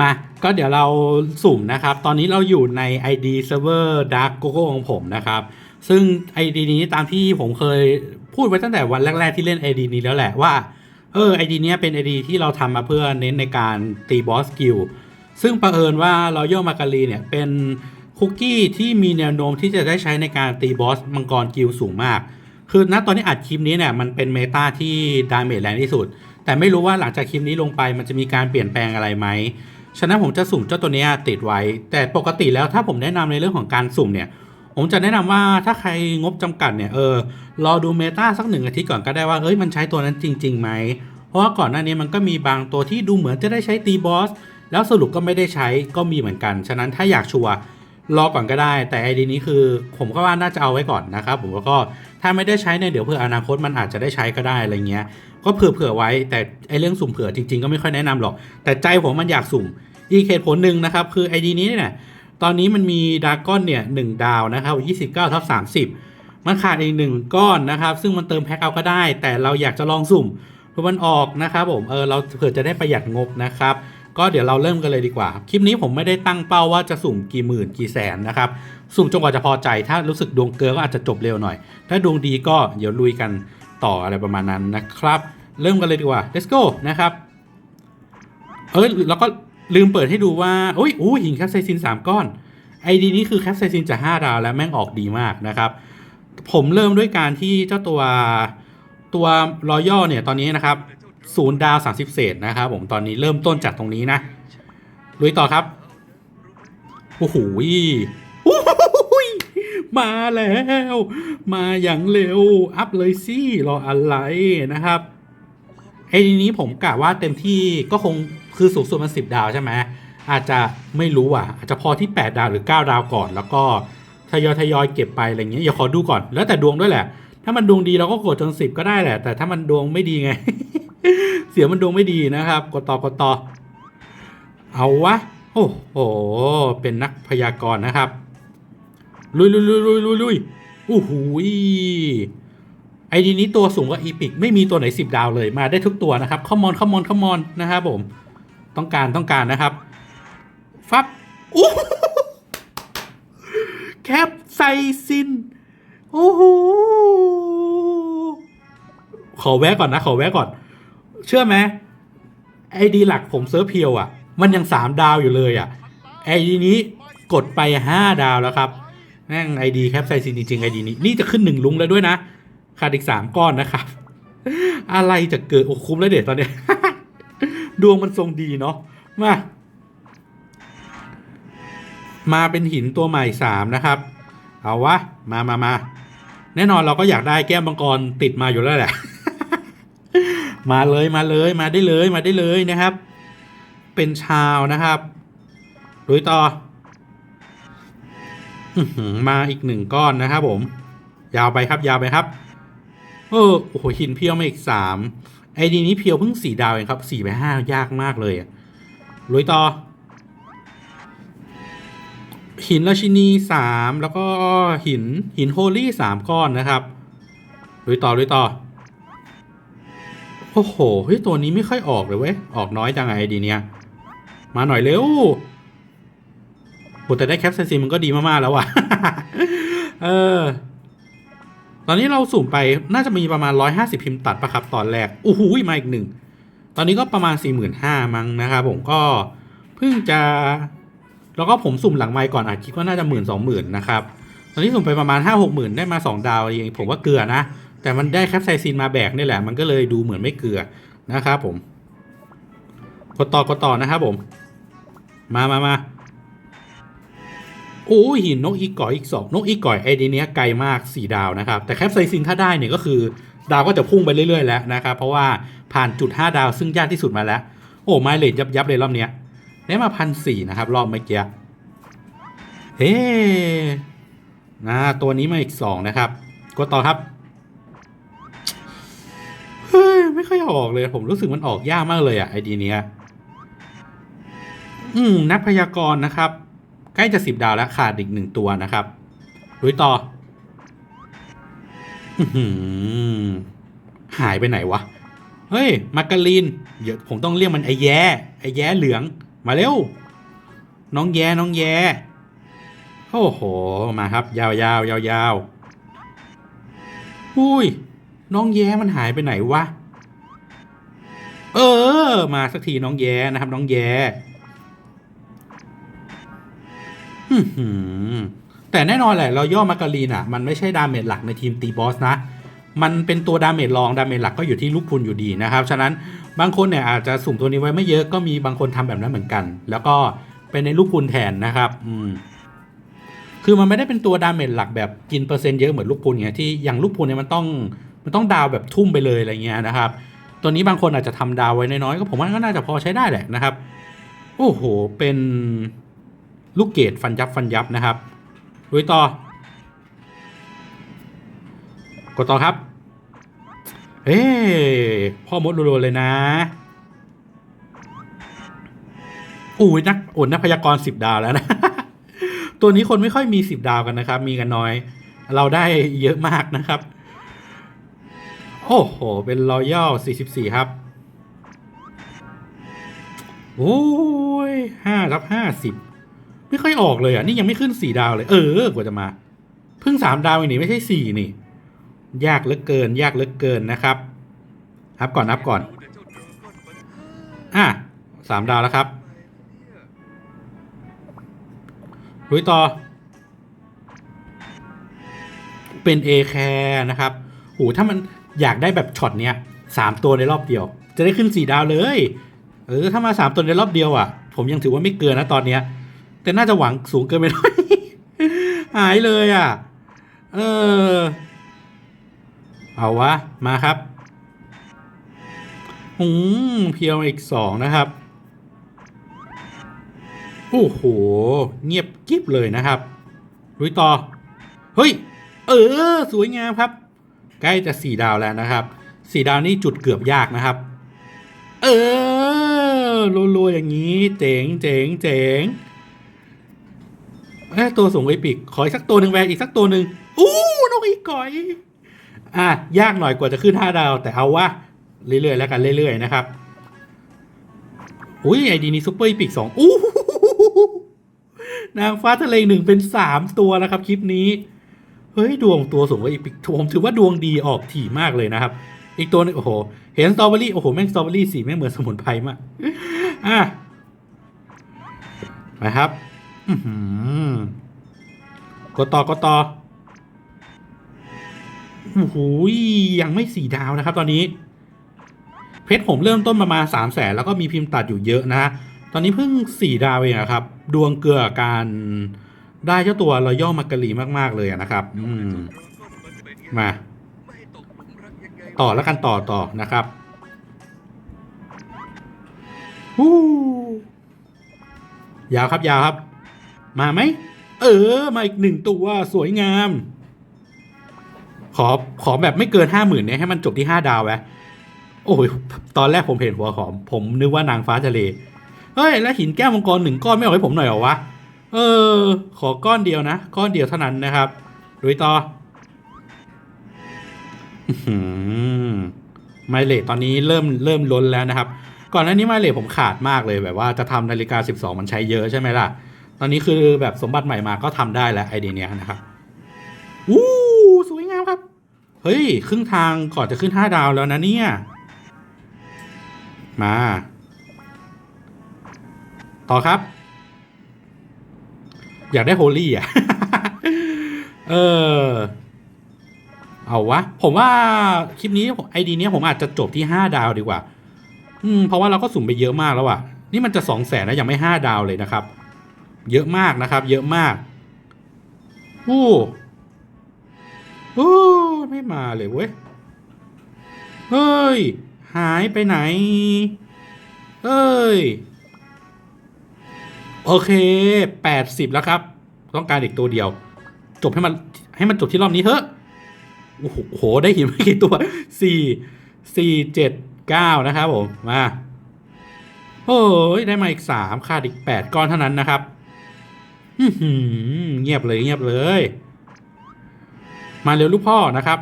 มาก็เดี๋ยวเราสุ่มนะครับ ตอนนี้เราอยู่ใน ID Server Dark Gogo ของผมนะครับ ซึ่ง ID นี้ตามที่ผมเคยพูดไว้ตั้งแต่วันแรก ๆ ที่เล่น ID นี้แล้วแหละว่า เออ ID เนี้ยเป็น ID ที่เราทำมาเพื่อเน้นในการตีบอสกิล ซึ่งประเอิญว่า Royal m a c a r i เนี่ยเป็นคุกกี้ที่มีแนวโน้มที่จะได้ใช้ในการตีบอสมังกรกิลสูงมาก คือณตอนนี้อัดคลิปนี้เนี่ยมันเป็นเมตาที่ดาเมจแรงที่สุด แต่ไม่รู้ว่าหลังจากคลิปนี้ลงไปมันจะมีการเปลี่ยนแปลงอะไรไหม ฉะนั้นผมจะสุ่มเจ้าตัวเนี้ยติดไว้ แต่ปกติแล้วถ้าผมแนะนำในเรื่องของการสุ่มเนี่ย ผมจะแนะนำว่าถ้าใครงบจำกัดเนี่ยเออรอดูเมตาสักหนึ่งอาทิตย์ก่อนก็ได้ว่าเฮ้ยมันใช้ตัวนั้นจริงๆไหมเพราะว่าก่อนหน้านี้มันก็มีบางตัวที่ดูเหมือนจะได้ใช้ตีบอสแล้วสรุปก็ไม่ได้ใช้ก็มีเหมือนกัน ฉะนั้นถ้าอยากชัวร์รอก่อนก็ได้ แต่ไอดีนี้คือผมก็ว่าน่าจะเอาไว้ก่อนนะครับผมก็ถ้าไม่ได้ใช้เนี่ยเดี๋ยวเพื่ออนาคตมันอาจจะได้ใช้ก็ได้อะไรเงี้ย ก็เผื่อๆไว้ แต่ไอเรื่องสุ่มเผื่อจริง ๆ ก็ไม่ค่อยแนะนำหรอก แต่ใจผมมันอยากสุ่ม อีกเหตุผลหนึ่งนะครับ คือไอดีนี้เนี่ยตอนนี้มันมีดาก้อนเนี่ยหนึ่งดาวนะครับ29ทับ30มันขาดอีกหนึ่งก้อนนะครับ ซึ่งมันเติมแพ็คเอาก็ได้ แต่เราอยากจะลองสุ่มเพื่อมันออกนะครับผมเออเราเผื่อจะได้ประหยัดงบนะครับก็เดี๋ยวเราเริ่มกันเลยดีกว่า คลิปนี้ผมไม่ได้ตั้งเป้าว่าจะสุ่มกี่หมื่นกี่แสนนะครับ สุ่มจนกว่าจะพอใจ ถ้ารู้สึกดวงเกินก็อาจจะจบเร็วหน่อย ถ้าดวงดีก็เดี๋ยวลุยกัน ต่ออะไรประมาณนั้นนะครับ เริ่มกันเลยดีกว่า let's go นะครับเอ้ยแล้วก็ลืมเปิดให้ดูว่าโอ้ยอู้หินแคปไซซิน 3 ก้อนไอดีนี้คือแคปไซซินจะ5ดาวแล้วแม่งออกดีมากนะครับ ผมเริ่มด้วยการที่เจ้าตัวตัวรอยัลเนี่ยตอนนี้นะครับศูนย์ดาว 30 เศษนะครับผมตอนนี้เริ่มต้นจากตรงนี้นะลุยต่อครับ โอ้โหโอ้โห มาแล้ว มาอย่างเร็ว อัพเลยสิ รออะไรนะครับไอ้ทีนี้ผมกะว่าเต็มที่ก็คงคือสูงสุดมันสิบดาวใช่ไหมอาจจะไม่รู้อะ อาจจะพอที่ 8 ดาวหรือ 9 ดาวก่อน แล้วก็ทยอยทยอยเก็บไปอะไรเงี้ยอย่าขอดูก่อนแล้วแต่ดวงด้วยแหละ ถ้ามันดวงดีเราก็กดจนสิบก็ได้แหละ แต่ถ้ามันดวงไม่ดีไง เสียมันดวงไม่ดีนะครับกดต่อกดต่อเอาวะ โอ้โหเป็นนักพยากรณ์นะครับ ลุยลุยลุยลุยลุยลุยโอ้โหไอดีนี้ตัวสูงกว่าอีพิกไม่มีตัวไหนสิบดาวเลยมาได้ทุกตัวนะครับขอมอนขอมอนขอมอนนะครับผม ต้องการต้องการนะครับ ฟับอู้หูแคปไซซิน โอ้โห ขอแวะก่อนนะ ขอแวะก่อน เชื่อไหมไอดีหลักผมเซิร์ฟเพียวอะ มันยังสามดาวอยู่เลยอะไอดีนี้กดไปห้าดาวแล้วครับ แม่งไอดีแคปไซซินจริงๆไอดีนี้ นี่จะขึ้นหนึ่งลุงแล้วด้วยนะ ขาดอีกสามก้อนนะครับ อะไรจะเกิดโอ้คุ้มแล้วเด็ดตอนเนี้ย ดวงมันทรงดีเนาะ มา มาเป็นหินตัวใหม่สามนะครับ เอาวะ มามามา แน่นอนเราก็อยากได้แก้มมังกรติดมาอยู่แล้วแหละ มาเลยมาเลยมาได้เลยมาได้เลยนะครับ เป็นชาวนะครับลุยต่ออื้อหือ มาอีกหนึ่งก้อนนะครับผม ยาวไปครับยาวไปครับ เออโอ้โหหินเพียวมาอีกสามไอดีนี้เพียวเพิ่งสี่ดาวเองครับสี่ไปห้ายากมากเลยลุยต่อ หินราชินีสามแล้วก็หินหินโฮลี่สามก้อนนะครับลุยต่อลุยต่อโอ้โหเฮ้ยตัวนี้ไม่ค่อยออกเลยเว้ยออกน้อยจังไงไอดีเนี้ยมาหน่อยเร็ว แต่ได้แคปเซนซีมันก็ดีมาก ๆ แล้วอะเออ ตอนนี้เราสุ่มไปน่าจะมีประมาณ 150 พิมพ์ตัดปะครับ ตอนแรกโอ้โหมาอีกหนึ่ง ตอนนี้ก็ประมาณ 45,000มั้งนะครับผมก็เพิ่งจะ แล้วก็ผมสุ่มหลังไมค์ก่อนอาจคิดว่าน่าจะหมื่นสองหมื่นนะครับ ตอนนี้สุ่มไปประมาณ 5 6หมื่นได้มา 2 ดาวเองผมว่าเกลือนะ แต่มันได้แคปไซซินมาแบกนี่แหละ มันก็เลยดูเหมือนไม่เกลือนะครับผม กดต่อกดต่อนะครับผม มามามา โอ้หินนกอีก่อยอีกสองนกอีก่อยไอเดียเนี้ยไกลมาก4ดาวนะครับแต่แคปไซซินถ้าได้เนี่ยก็คือ ดาวก็จะพุ่งไปเรื่อยๆแล้วนะครับเพราะว่าผ่านจุด 5 ดาวซึ่งยากที่สุดมาแล้ว โอ้ไมเลดยับยับเลยรอบเนี้ยได้มาพันสี่นะครับรอบเมื่อกี้เฮ้นะตัวนี้มาอีกสองนะครับกดต่อครับเฮ้ยไม่ค่อยออกเลยผมรู้สึกมันออกยากมากเลยอะไอเดีเนี้ยอืมนักพยากรณ์นะครับ ล้จะสิบดาวแล้วขาดอีกหนึ่งตัวนะครับลุยต่อหายไปไหนวะ เฮ้ยมาการีน เดี๋ยวผมต้องเรียกมันไอแย้ไอแย้เหลือง มาเร็ว น้องแยน้องแยโอ้โห มาครับ ยาวยาวยาวยาวอุ้ย น้องแย้มันหายไปไหนวะ เออ มาสักทีน้องแย้นะครับ น้องแย้ แต่แน่นอนแหละเราย่อมาการีนอะ มันไม่ใช่ดาเมจหลักในทีมตีบอสนะ มันเป็นตัวดาเมจรองดาเมจหลักก็อยู่ที่ลูกพุนอยู่ดีนะครับ ฉะนั้นบางคนเนี่ยอาจจะสุ่มตัวนี้ไว้ไม่เยอะก็มีบางคนทำแบบนั้นเหมือนกัน แล้วก็เป็นในลูกพุนแทนนะครับ อืมคือมันไม่ได้เป็นตัวดาเมจหลักแบบกินเปอร์เซ็นต์เยอะเหมือนลูกพุนไงที่อย่างลูกพุนเนี่ยมันต้องมันต้องดาวแบบทุ่มไปเลยอะไรเงี้ยนะครับ ตัวนี้บางคนอาจจะทำดาวไว้น้อยๆก็ผมว่าก็น่าจะพอใช้ได้แหละนะครับ โอ้โห เป็น ลูกเกดฟันยับฟันยับนะครับลุยต่อกดต่อครับเอ้พ่อมดรัวๆเลยนะอุ้ยนักโอนนักพยากรสิบดาวแล้วนะ ตัวนี้คนไม่ค่อยมีสิบดาวกันนะครับ มีกันน้อย เราได้เยอะมากนะครับ โอ้โห เป็นรอยัล44ครับ โอ้ยห้ารับห้าสิบ ไม่ค่อยออกเลยอะ นี่ยังไม่ขึ้นสี่ดาวเลย เออกว่าจะมา เพิ่งสามดาวองนี่ไม่ใช่สี่นี่ ยากเหลือเกิน ยากเหลือเกินนะครับนับก่อนนับก่อน อะสามดาวแล้วครับลุยต่อ เป็นเอแคร์นะครับโหถ้ามันอยากได้แบบช็อตเนี้ยสามตัวในรอบเดียว จะได้ขึ้นสี่ดาวเลย เออ ถ้ามาสามตัวในรอบเดียวอะ ผมยังถือว่าไม่เกินนะตอนเนี้ย แต่น่าจะหวังสูงเกินไปหน่อย หายเลยอะ เออ เอาวะ มาครับอืมเพียวอีกสองนะครับ โอ้โห เงียบกิ๊บเลยนะครับลุยต่อ เฮ้ย เออ สวยงามครับ ใกล้จะสี่ดาวแล้วนะครับ สี่ดาวนี่จุดเกือบยากนะครับ เออรัวๆอย่างนี้ เจ๋งเจ๋งเจ๋ง เอ้ตัวสูงไอปิกขออีกสักตัวหนึ่งแวร์อีกสักตัวหนึ่งอู้นกอีกก่อย อะ ยากหน่อยกว่าจะขึ้นห้าดาว แต่เอาว่าเรื่อยๆแล้วกันเรื่อยๆนะครับ อุ้ยไอดีนี้ซุปเปอร์อีปิกสองอู้หูนางฟ้าทะเลหนึ่งเป็นสามตัวนะครับ คลิปนี้ เฮ้ย ดวงตัวสูงกว่าอีปิกผมถือว่าดวงดีออกถี่มากเลยนะครับ อีกตัวหนึงโอ้โห เห็นสตรอเบอรี่โอ้โหแม่งสตรอเบอรี่สีแม่งเหมือนสมุนไพรมากอะนะครับ กดต่อกดต่อโอ้โหยังไม่สี่ดาวนะครับ ตอนนี้ เพชรผมเริ่มต้นประมาณสามแสนแล้วก็มีพิมพ์ตัดอยู่เยอะนะตอนนี้เพิ่งสี่ดาวเองอะครับ ดวงเกลือการได้เจ้าตัวรอย่อมาการีมาก ๆ เลยนะครับอืมมา ต่อแล้วกันต่อต่อนะครับฮู้ยาวครับยาวครับ มาไหม เออ มาอีกหนึ่งตัวสวยงาม ขอขอแบบไม่เกินห้าหมื่นเนี่ยให้มันจบที่ห้าดาวไว้โอ้ยตอนแรกผมเห็นหัวหอม ผมนึกว่านางฟ้าทะเลเฮ้ย แล้วหินแก้วมังกรหนึ่งก้อนไม่เอาให้ผมหน่อยเหรอวะ เออ ขอก้อนเดียวนะ ก้อนเดียวเท่านั้นนะครับดูต่อไมเลทตอนนี้เริ่มเริ่มล้นแล้วนะครับ ก่อนหน้านี้ไมเลทผมขาดมากเลยแบบว่าจะทำนาฬิกา 12 มันใช้เยอะใช่ไหมล่ะ ตอนนี้คือแบบสมบัติใหม่มาก็ทำได้แล้วไอเดียเนี้ยนะครับวู้สวยงามครับ เฮ้ย ครึ่งทางก่อนจะขึ้น5ดาวแล้วนะเนี่ย มา ต่อครับ อยากได้โฮลี่อะ เออ เอาวะ ผมว่าคลิปนี้ไอดีเนี้ยผมอาจจะจบที่ห้าดาวดีกว่า อืม เพราะว่าเราก็สุ่มไปเยอะมากแล้วอะนี่มันจะสองแสนแล้วยังไม่ห้าดาวเลยนะครับ เยอะมากนะครับ เยอะมากโอ้โอ้ไม่มาเลยเว้ย เฮ้ย หายไปไหน เอ้ย โอเคแปดสิบแล้วครับ ต้องการอีกตัวเดียว จบให้มันให้มันจบที่รอบนี้เถอะ โอ้โห ได้หินไม่กี่ตัวสี่สี่เจ็ดเก้านะครับผม มา โอ้ย ได้มาอีกสามขาดอีกแปดก้อนเท่านั้นนะครับ เงียบเลยเงียบเลย มาเร็วลูกพ่อนะครับ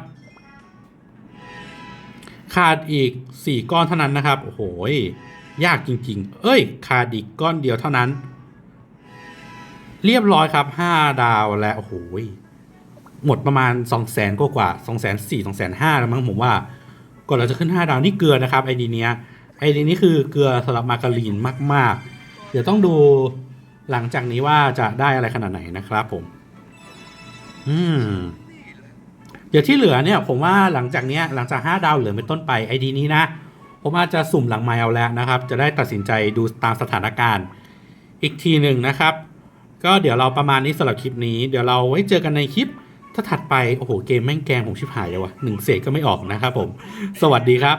ขาดอีกสี่ก้อนเท่านั้นนะครับ โอ้โหยากจริง ๆ เอ้ยคาดิกก้อนเดียวเท่านั้น เรียบร้อยครับ5ดาวและโอ้โหยหมดประมาณ2 0 0แสนกว่ากว่า2 4 0 0 0 2 5 0 0 0แล้วมั้งผมว่าก่อนเราจะขึ้น5ดาวนี่เกลือนะครับไอดีเนี้ยไอดีนี้คือเกลือสำหรับมาการีนมาก ๆ เดี๋ยวต้องดู หลังจากนี้ว่าจะได้อะไรขนาดไหนนะครับผม อืม เดี๋ยวที่เหลือเนี่ย ผมว่าหลังจากเนี้ยหลังจาก 5 ดาวเหลือเป็นต้นไปไอดีนี้นะ ผมอาจจะสุ่มหลังไมเอาแล้วนะครับ จะได้ตัดสินใจดูตามสถานการณ์ อีกทีหนึ่งนะครับ ก็เดี๋ยวเราประมาณนี้สำหรับคลิปนี้ เดี๋ยวเราไว้เจอกันในคลิป ถ้าถัดไป โอ้โห เกมแม่งแกงผมชิบหายเลยวะหนึ่งเศษก็ไม่ออกนะครับผม สวัสดีครับ